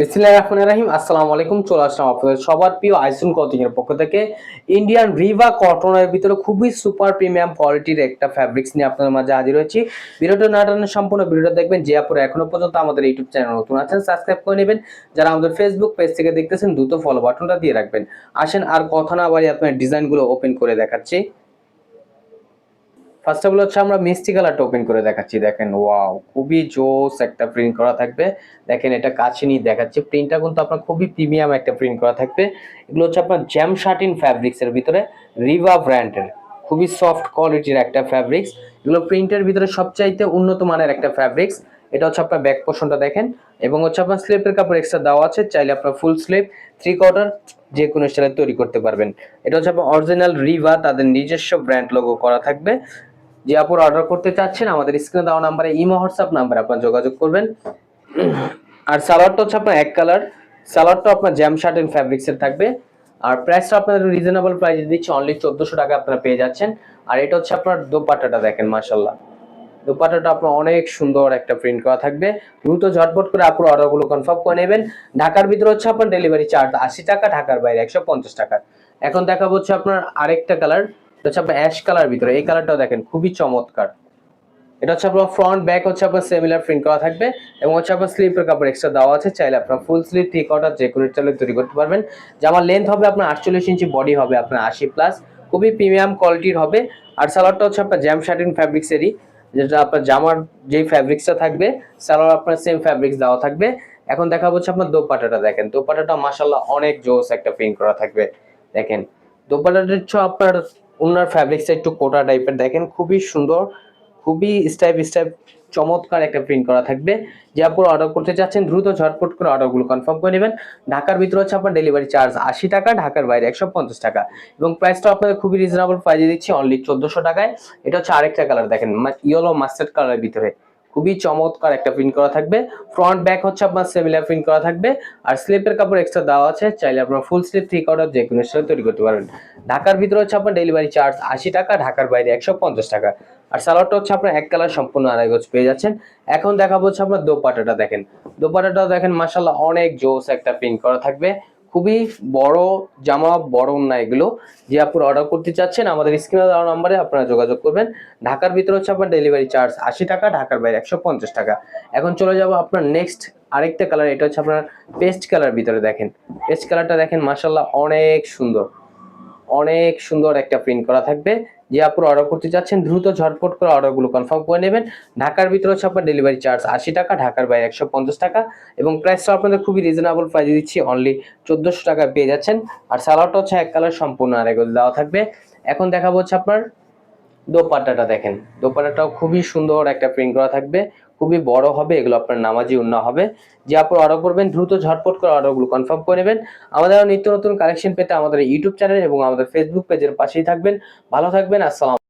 বিসমিল্লাহির রহমানির রহিম। আসসালামু আলাইকুম, চলে আসলাম আপনাদের সবার প্রিয় আইসুন এর পক্ষ থেকে। ইন্ডিয়ান রিভা কটনের ভিতরে খুবই সুপার প্রিমিয়াম কোয়ালিটির একটা ফ্যাব্রিক্স নিয়ে আপনাদের মাঝে হাজির হয়েছি। ভিডিওটা না টানে সম্পূর্ণ ভিডিওটা দেখবেন, যে আপনারা এখনও পর্যন্ত আমাদের ইউটিউব চ্যানেল নতুন আছেন সাবস্ক্রাইব করে নেবেন। যারা আমাদের ফেসবুক পেজ থেকে দেখতেছেন, দ্রুত ফলো বাটনটা দিয়ে রাখবেন। আসেন, আর কথা না বাড়ি আপনার ডিজাইনগুলো ওপেন করে দেখাচ্ছি। ফার্স্ট অফ অল হচ্ছে আমরা মিষ্টি কালারটা ওপেন করে দেখাচ্ছি। দেখেন ওয়াও খুবই জোস একটা প্রিন্ট করা থাকবে। দেখেন, এটা কাছে নিয়ে দেখাচ্ছি। প্রিন্টটা কিন্তু আপনার খুবই প্রিমিয়াম একটা প্রিন্ট করা থাকবে। এগুলো হচ্ছে আপনার জ্যাম শার্টিন ফ্যাব্রিক্সের ভিতরে রিভা ব্র্যান্ডের খুবই সফট কোয়ালিটির একটা ফ্যাব্রিক্স এগুলো প্রিন্টের ভিতরে সবচাইতে উন্নত মানের একটা ফ্যাব্রিক্স এটা হচ্ছে আপনার ব্যাক পোর্শনটা দেখেন। এবং হচ্ছে আপনার স্লিপের কাপড় এক্সট্রা দেওয়া আছে। চাইলে আপনার ফুল স্লিপ থ্রি কোয়ার্টার যে কোনো স্টাইলে তৈরি করতে পারবেন। এটা হচ্ছে আপনার অরিজিনাল রিভা তাদের নিজস্ব ব্র্যান্ড লোগো করা থাকবে। যে আপুর অর্ডার করতে চাচ্ছেন, আমাদের স্ক্রিনে দেওয়া নাম্বারে ইমো হোয়াটসঅ্যাপ নাম্বারে আপনার যোগাযোগ করবেন। আর সালোয়ারটা হচ্ছে আপনার এক কালার সালোয়ারটা আপনার জ্যাম শার্ট এন্ড ফ্যাব্রিক্সের থাকবে। আর প্রাইসটা আপনাদের রিজনেবল প্রাইসে দিচ্ছি অনলি চোদ্দোশো টাকা আপনারা পেয়ে যাচ্ছেন। আর এটা হচ্ছে আপনার দোপাট্টাটা দেখেন মাসাল্লাহ দোপাট্টাটা আপনার অনেক সুন্দর একটা প্রিন্ট করা থাকবে। দ্রুত ঝটপট করে আপনার অর্ডারগুলো কনফার্ম করে নেবেন। ঢাকার ভিতরে হচ্ছে আপনার ডেলিভারি চার্জ আশি টাকা, ঢাকার বাইরে একশো পঞ্চাশ টাকা। এখন দেখাবো হচ্ছে আপনার আরেকটা কালার এটা হচ্ছে আপনার অ্যাশ কালার ভিতরে, এই কালারটাও দেখেন, খুবই চমৎকার। এটা হচ্ছে আপনার ফ্রন্ট ব্যাক হচ্ছে আপনার সিমিলার প্রিন্ট করা থাকবে, এবং হচ্ছে আপনার স্লিপের কাপড় এক্সট্রা দেওয়া আছে, চাইলে আপনার ফুল স্লিপ থ্রি কোয়ার্টার যে কোনো চাইলে তৈরি করতে পারবেন। জামার লেন্থ হবে আপনার আটচল্লিশ ইঞ্চি বডি হবে আপনার আশি প্লাস খুবই প্রিমিয়াম কোয়ালিটির হবে। আর সালোয়ারটা হচ্ছে আপনার জ্যাম শার্টিন ফ্যাব্রিক্সেরই যেটা আপনার জামার যেই ফ্যাব্রিক্সটা থাকবে সালোয়ার আপনার সেম ফ্যাব্রিক্স দেওয়া থাকবে। এখন দেখা হচ্ছে আপনার দোপাটাটা দেখেন। দোপাটাটা মাসাল্লাহ অনেক জোস একটা প্রিন্ট করা থাকবে, দেখেন। দোপাটাটা হচ্ছে আপনার ওনার ফ্যাব্রিক্সটা একটু কোটা টাইপের দেখেন, খুবই সুন্দর, খুবই স্টাইপ স্টাইপ চমৎকার একটা প্রিন্ট করা থাকবে। যে আপনারা অর্ডার করতে চাচ্ছেন, দ্রুত ঝটপট করে অর্ডারগুলো কনফার্ম করে নেবেন। ঢাকার ভিতরে হচ্ছে আপনার ডেলিভারি চার্জ আশি টাকা, ঢাকার বাইরে একশো পঞ্চাশ টাকা। এবং প্রাইসটা আপনাদের খুবই রিজনেবল প্রাইজে দিচ্ছি অনলি চোদ্দোশো টাকায়। এটা হচ্ছে আরেকটা কালার দেখেন ইয়েলো মাস্টার্ড কালারের ভিতরে। খুবই চমৎকার একটা প্রিন্ট করা থাকবে। ফ্রন্ট ব্যাক হচ্ছে আপনার সিমিলার প্রিন্ট করা থাকবে। আর স্লিপের কাপড় এক্সট্রা দেওয়া আছে, চাইলে আপনার ফুল স্লিপ থ্রি কোয়ার্টার যে কোনো সাথে তৈরি করতে পারবেন ঢাকার ভিতরে হচ্ছে আপনার ডেলিভারি চার্জ আশি টাকা, ঢাকার বাইরে একশো পঞ্চাশ টাকা। আর সালোয়ারটা হচ্ছে আপনার এক কালার সম্পূর্ণ আড়াই গজ পেয়ে যাচ্ছেন। এখন দেখাবো হচ্ছে আপনার দোপাটাটা দেখেন। দোপাটাটা দেখেন মাসাল্লাহ অনেক জোস একটা প্রিন্ট করা থাকবে। খুবই বড় জামা, বড় না এগুলো, যে আপনারা অর্ডার করতে চাচ্ছেন, আমাদের স্ক্রিনে দেওয়া নম্বরে আপনারা যোগাযোগ করবেন। ঢাকার ভিতরে হচ্ছে আপনার ডেলিভারি চার্জ আশি টাকা, ঢাকার বাইরে একশো পঞ্চাশ টাকা। এখন চলে যাব আপনার নেক্সট আরেকটা কালার এটা হচ্ছে আপনার পেস্ট কালার ভিতরে দেখেন। পেস্ট কালারটা দেখেন মাসাল্লাহ অনেক সুন্দর। অনেক সুন্দর একটা প্রিন্ট করা থাকবে। যে আপনি অর্ডার করতে চাচ্ছেন দ্রুত ঝটপট করে অর্ডারগুলো কনফার্ম করে নেবেন। ঢাকার ভিতরে হচ্ছে আপনার ডেলিভারি চার্জ আশি টাকা, ঢাকার বাইরে একশো পঞ্চাশ টাকা এবং প্রাইসটা আপনাদের খুবই রিজনেবল প্রাইস দিচ্ছি অনলি চোদ্দোশো টাকা পেয়ে যাচ্ছেন। আর সালোয়ারটা হচ্ছে এক কালার সম্পূর্ণ আরেক দেওয়া থাকবে। এখন দেখাবো হচ্ছে আপনার দোপাট্টাটা দেখেন। দোপাট্টাটাও খুবই সুন্দর একটা প্রিন্ট করা থাকবে। খুবই বড় হবে, এগুলো আপনার নামাজি উন্না হবে। যে আপনার অর্ডার করবেন, দ্রুত ঝটপট করে অর্ডারগুলো কনফার্ম করে নেবেন। আমাদের নিত্য নতুন কালেকশন পেতে আমাদের ইউটিউব চ্যানেল এবং আমাদের ফেসবুক পেজের পাশেই থাকবেন। ভালো থাকবেন, আসসালাম